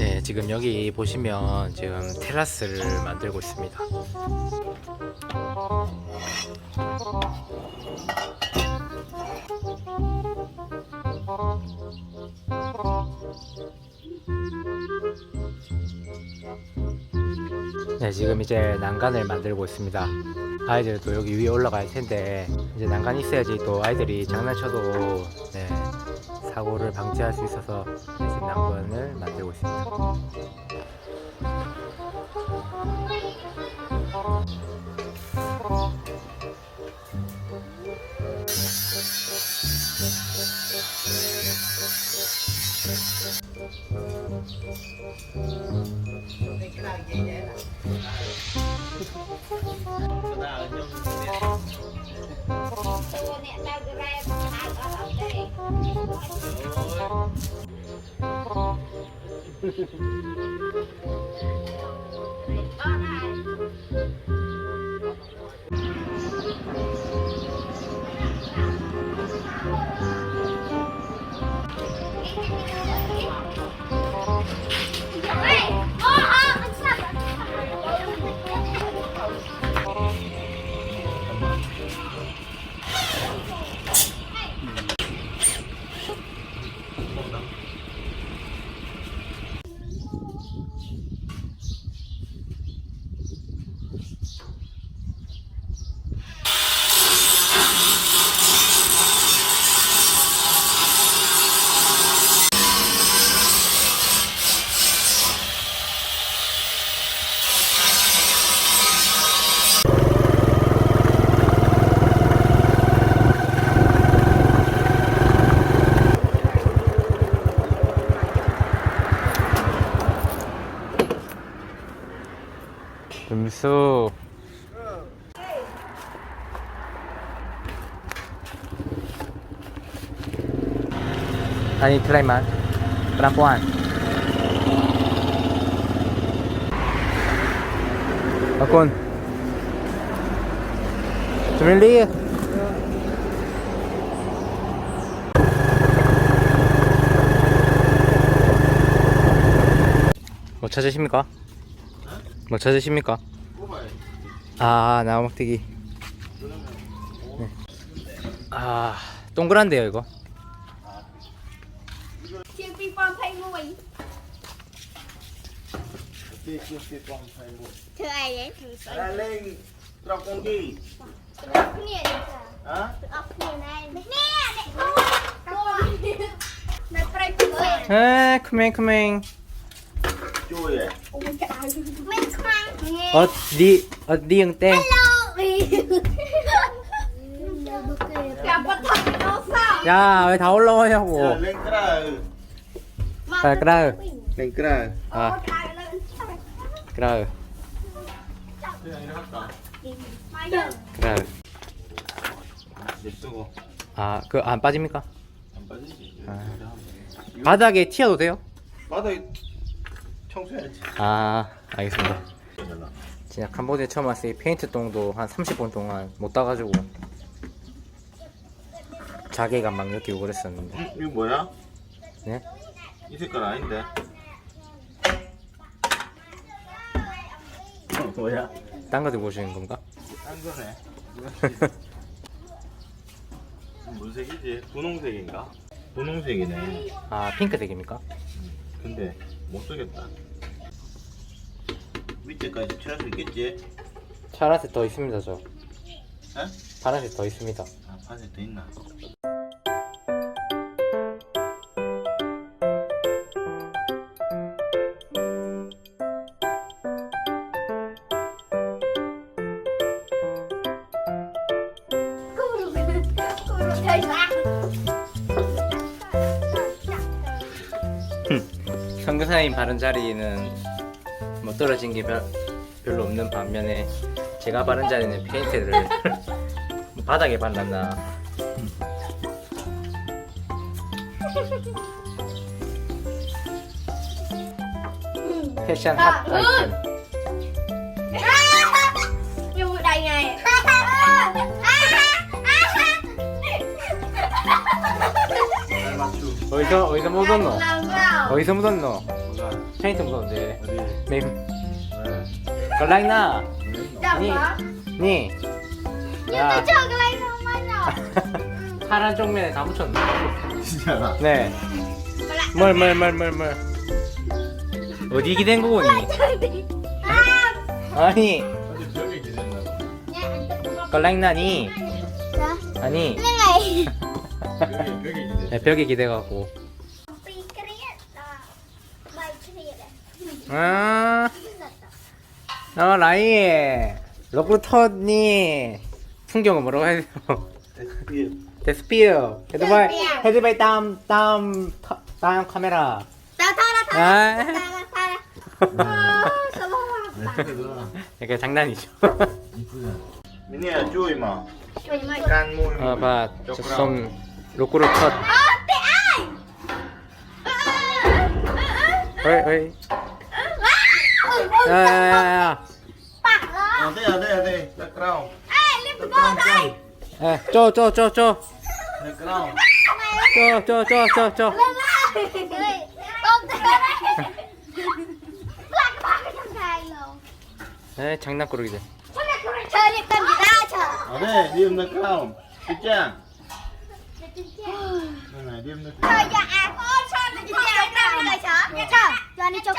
네, 지금 여기 보시면 지금 테라스를 만들고 있습니다. 네, 지금 이제 난간을 만들고 있습니다. 아이들도 여기 위에 올라갈 텐데 이제 난간 있어야지 또 아이들이 장난쳐도 네, 사고를 방지할 수 있어서 네, 지금 난간을 만들고 있습니다. Thank you. 음수 아니 플라이만 perempuan Akun Tumili 뭐 찾으십니까? 뭐 찾으십니까? 아 나무막대기 네. 아 동그란데요 이거 에, 커밍 커밍. 조예. 어디 어디 형땡 야왜 다 올라오냐고 랭크라우 자 그라우 랭크라우 아 그라우 그라우 아그 안 빠집니까? 안 빠지지. 아. 바닥에 튀어도 돼요? 바닥에 청소해야지. 아 알겠습니다. 진짜 캄보디아 처음 왔을 때 페인트 똥도 한 30분 동안 못 따가지고 자괴감 막 느끼고 그랬었는데 응? 이거 뭐야? 네? 이 색깔 아닌데 어, 뭐야? 딴 거 들고 오시는 건가? 딴 거네 무슨 색이지? 분홍색인가? 분홍색이네 아 핑크색입니까? 근데 못 쓰겠다 밑에까지 칠할 수 있겠지? 파란색 더 있습니다 저 에? 파란색 더 있습니다 아 파란색 더 있나? 선교사님 바른 자리는 뭐 떨어진 게 별, 별로 없는 반면에 제가 바른 자리는 페인트를 뭐 바닥에 발랐나. 패션 핫 아이템. này 잘 맞추. 어디서 어디서 묻었노? 어디서 묻었노? 페인트 무서운데. 어디 네. 왜 걸랑나. Chồng Nhi. hả? 니. Nhưng 야. 파란 쪽면에 다 묻혔네. 진짜 나 네. 뭘, 뭘, 뭘, 뭘, 뭘. 어디 기댄 거니? 아니, 걸랑나니. Dạ 아니, 벽에 벽에 네, 벽에 기대갖고. 아, 어, 라이. 로그터니. 풍경은 뭐라고 해야 돼요? 데스피어. 헤드바이, 헤드바이 다음, 다음, 터- 다음 카메라. 아, 쪽에 들어 이게 장난이죠. 줘 임마 Mày mày 깐 모임 아, 봐, 로그로 어이, 어이. 야, 야, 야, 야. Bạc đó 어디 어디 어디 내 크라운 내 bố 크라운 ở trong này luôn 에, 장난꾸러기들. 어디 니음 내 크라운 진짜 내 Trời 크라운 sao nó cho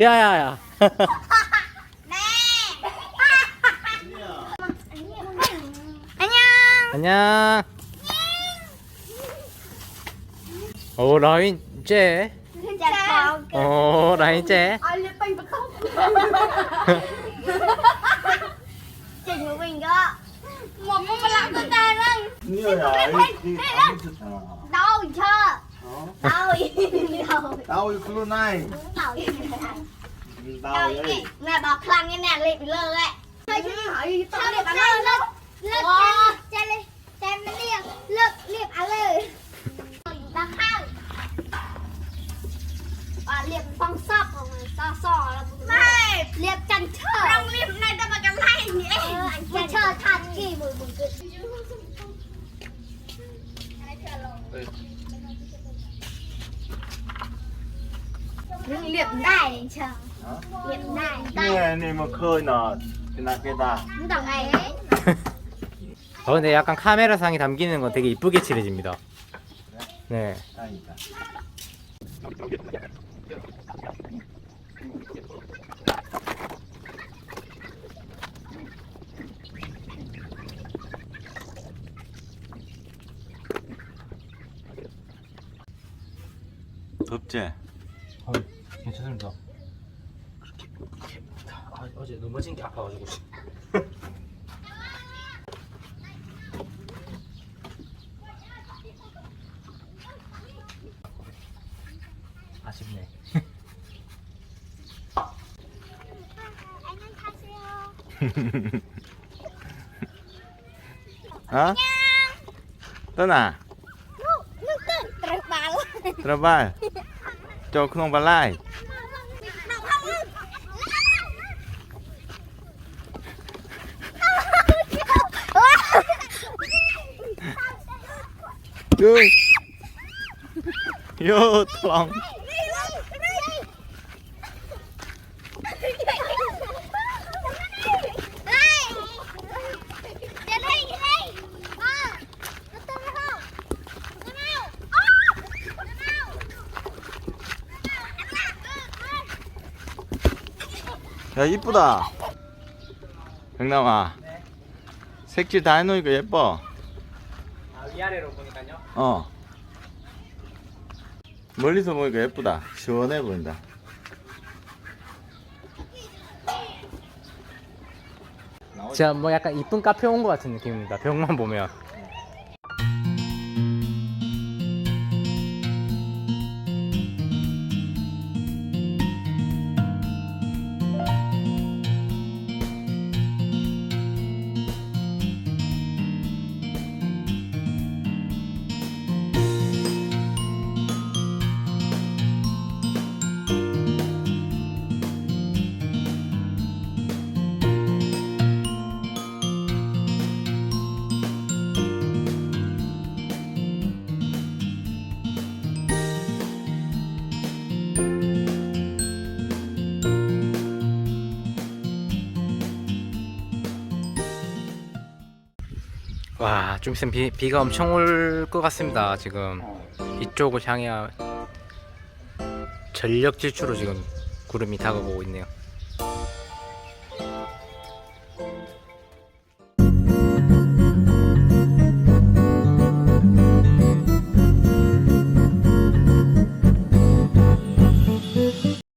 야, 야, 야. Nè 안녕 안녕. 오, 라인 con 오, 라인 tóc trình của mình đó một mà làm tôi ta răng เต่าอีกเต่าเตาอีกครูนายเต่าอีกเต่าอีกแม่บอกคลังนี้แน่เลยไปเลยแหละใช่ใช่หยเต่าเด็กเต่าเลิกเลิกเจมเจมเรียกเลิกเรียกอะไร 어, 근데 약간 카메라상에 담기는 건 되게 이쁘게 칠해집니다. 네. 덥지? 어, 괜찮습니다. 아, 어제 넘어진 게 아파가지고. 아쉽네. 안녕하세요 어? 떠나 tên trời bà luôn 통. 야, 이쁘다. 백남아. 네. 색칠 다 해놓으니까 예뻐. 아, 위아래로 보니까요. 어. 멀리서 보니까 예쁘다. 시원해 보인다. 진짜 뭐 약간 이쁜 카페 온 것 같은 느낌입니다. 벽만 보면. 좀 있으면 비, 비가 엄청 올 것 같습니다. 지금 이쪽을 향해 전력 질주로 지금 구름이 다가오고 있네요.